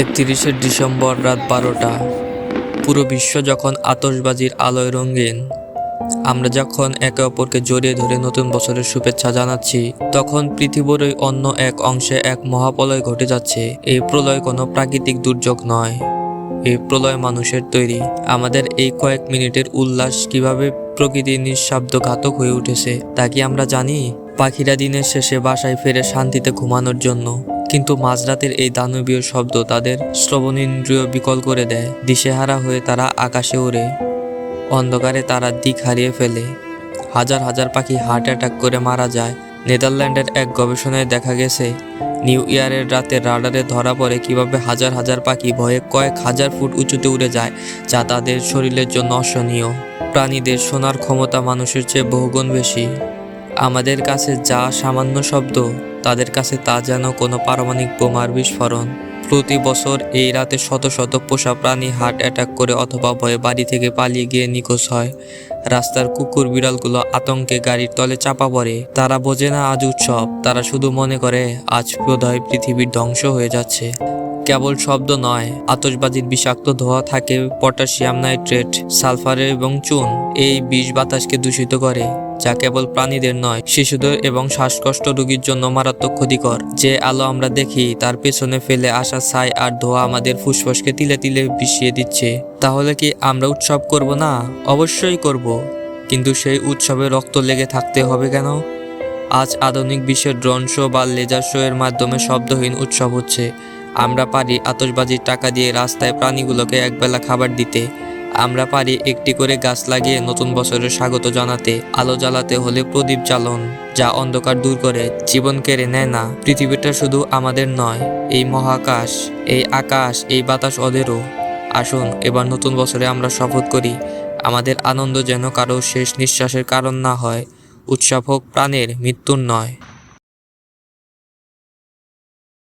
একত্রিশে ডিসেম্বর রাত বারোটা। পুরো বিশ্ব যখন আতশবাজির আলোয় রঙিন, আমরা যখন একে অপরকে জড়িয়ে ধরে নতুন বছরের শুভেচ্ছা জানাচ্ছি, তখন পৃথিবীর ওই অন্য এক অংশে এক মহাপ্রলয় ঘটে যাচ্ছে। এই প্রলয় কোনো প্রাকৃতিক দুর্যোগ নয়। এই প্রলয় মানুষের তৈরি। আমাদের এই কয়েক মিনিটের উল্লাস কীভাবে প্রকৃতির নিঃশব্দ ঘাতক হয়ে উঠেছে, তা কি আমরা জানি? পাখিরা দিনের শেষে বাসায় ফেরে শান্তিতে ঘুমানোর জন্য কিন্তু মাঝরাতের এই দানবীয় শব্দ তাদের শ্রবণেন্দ্রিয় বিকল করে দেয়। দিশেহারা হয়ে তারা আকাশে ওড়ে। অন্ধকারে তারা দিক হারিয়ে ফেলে। হাজার হাজার পাখি হার্ট অ্যাটাক করে মারা যায়। নেদারল্যান্ডের এক গবেষণায় দেখা গেছে, নিউ ইয়ারের রাতে রাডারে ধরা পড়ে কীভাবে হাজার হাজার পাখি ভয়ে কয়েক হাজার ফুট উঁচুতে উড়ে যায়, যা তাদের শরীরের জন্য অসহনীয়। প্রাণীদের শোনার ক্ষমতা মানুষের চেয়ে বহুগুণ বেশি। আমাদের কাছে যা সামান্য শব্দ তাদের কাছে তা যেন কোনো পারমাণবিক বোমার বিস্ফোরণ। প্রতি বছর এই রাতে শত শত পোষা প্রাণী হার্ট অ্যাটাক করে অথবা ভয়ে বাড়ি থেকে পালিয়ে গিয়ে নিখোঁজ হয়। রাস্তার কুকুর বিড়ালগুলো আতঙ্কে গাড়ির তলে চাপা পড়ে। তারা বোঝে না আজ উৎসব। তারা শুধু মনে করে, আজ বোধহয় পৃথিবীর ধ্বংস হয়ে যাচ্ছে। কেবল শব্দ নয়, আতশবাজির বিষাক্ত ধোঁয়া থাকে পটাশিয়াম নাইট্রেট, সালফার এবং চুন। এই বিষ বাতাসকে দূষিত করে, যা কেবল প্রাণীদের নয়, শিশুদের এবং শ্বাসকষ্ট রোগীর জন্য মারাত্মক ক্ষতিকর। যে আলো আমরা দেখি, তার পেছনে ফেলে আসা ছাই আর ধোঁয়া আমাদের ফুসফুসকে তিলে তিলে বিষিয়ে দিচ্ছে। তাহলে কি আমরা উৎসব করব না? অবশ্যই করব। কিন্তু সেই উৎসবে রক্ত লেগে থাকতে হবে কেন? আজ আধুনিক বিশ্বের ড্রোন শো বা লেজার শো এর মাধ্যমে শব্দহীন উৎসব হচ্ছে। আমরা পারি আতশবাজির টাকা দিয়ে রাস্তায় প্রাণীগুলোকে একবেলা খাবার দিতে। আমরা পারি একটি করে গাছ লাগিয়ে নতুন বছরের স্বাগত জানাতে, আলো জ্বালাতে হলে প্রদীপ জ্বালন, যা অন্ধকার দূর করে, জীবন কেড়ে নেয় না। পৃথিবীটা শুধু আমাদের নয়, এই মহাকাশ, এই আকাশ, এই বাতাস ওদেরও। আসুন, এবার নতুন বছরে আমরা শপথ করি, আমাদের আনন্দ যেন কারও শেষ নিঃশ্বাসের কারণ না হয়, উৎসব হোক প্রাণের মৃত্যুর নয়।